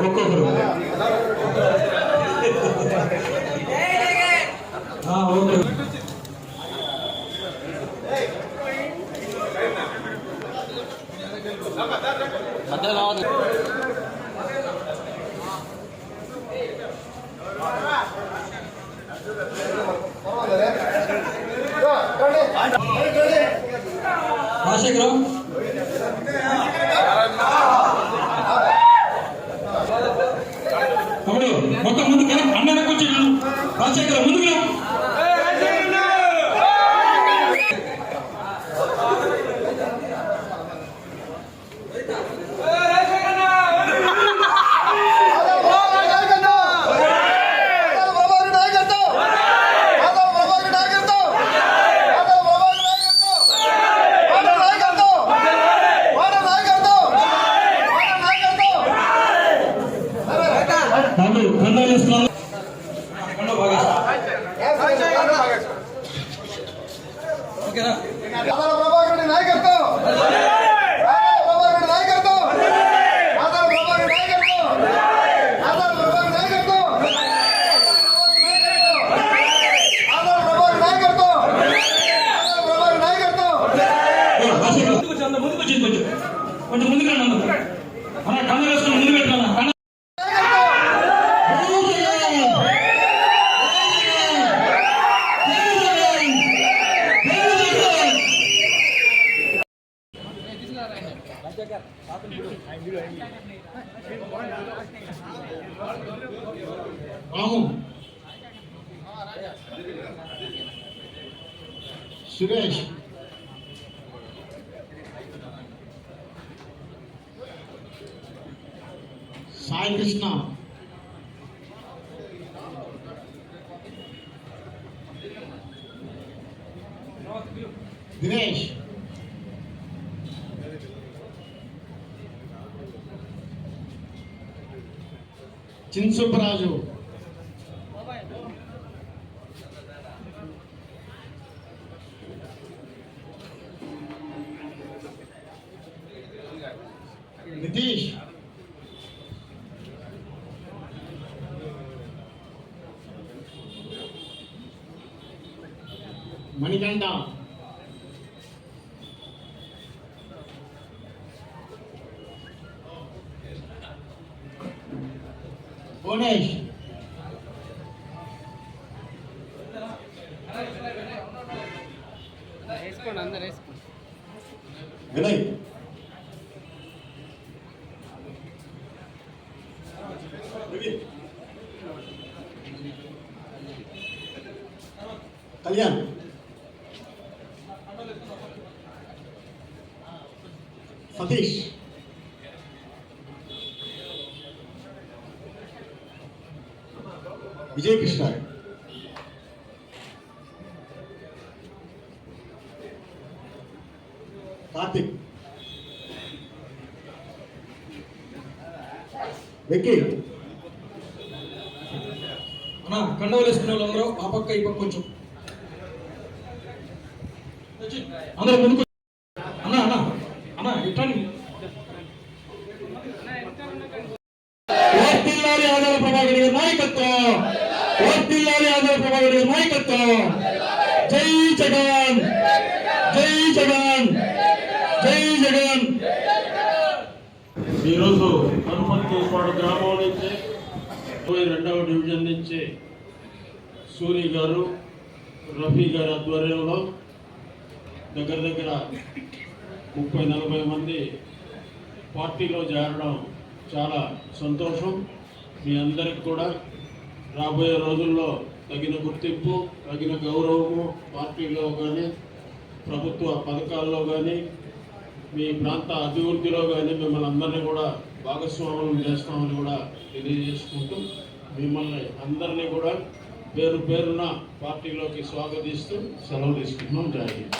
ఒక్కొక్కరు ఆ, ఓకే. రాజశేఖరం తమ్ముడు మొత్తం ముందుకు అన్న కొంచెం రాజశేఖరం ముందుకు రాజశేఖరం ముందుకు వచ్చి, అందరూ ముందుకు వచ్చి కొంచెం. ముందుకు రండి. అన్న కండ వేసుకొని ముందుకు రాము సురేష్ సాయి కృష్ణ దినేష్ చిన్సుబ్బరాజు నితీష్ మణికంఠ గణేష్. వినయ్. కళ్యాణ్. సతీష్. విజయకృష్ణ కార్తిక్. వెక్కి అన్న కండవలు వేసుకునే వాళ్ళందరూ ఆ పక్క ఈ పక్క కొంచెం. అందరూ ముందుకు అన్న అన్న అన్న గారి నాయకత్వం. వర్తిల్లాలి ఆధార నాయకత్వం. జై జగన్. జై జగన్. జై జగన్. ఈరోజు హనుమంతూపాడు గ్రామం నుంచి ఇరవై రెండవ డివిజన్ నుంచి సూరి గారు రఫీ గారి ఆధ్వర్యంలో దగ్గర దగ్గర ముప్పై నలభై మంది పార్టీలో చేరడం చాలా సంతోషం. మీ అందరికి కూడా రాబోయే రోజుల్లో తగిన గుర్తింపు తగిన గౌరవము పార్టీలో కానీ ప్రభుత్వ పథకాల్లో కానీ మీ ప్రాంత అభివృద్ధిలో కానీ మిమ్మల్ని అందరినీ కూడా భాగస్వాములు చేస్తామని కూడా తెలియజేసుకుంటూ మిమ్మల్ని అందరినీ కూడా పేరు పేరున పార్టీలోకి స్వాగతిస్తూ సెలవు తీసుకుంటున్నాం. జాయిన్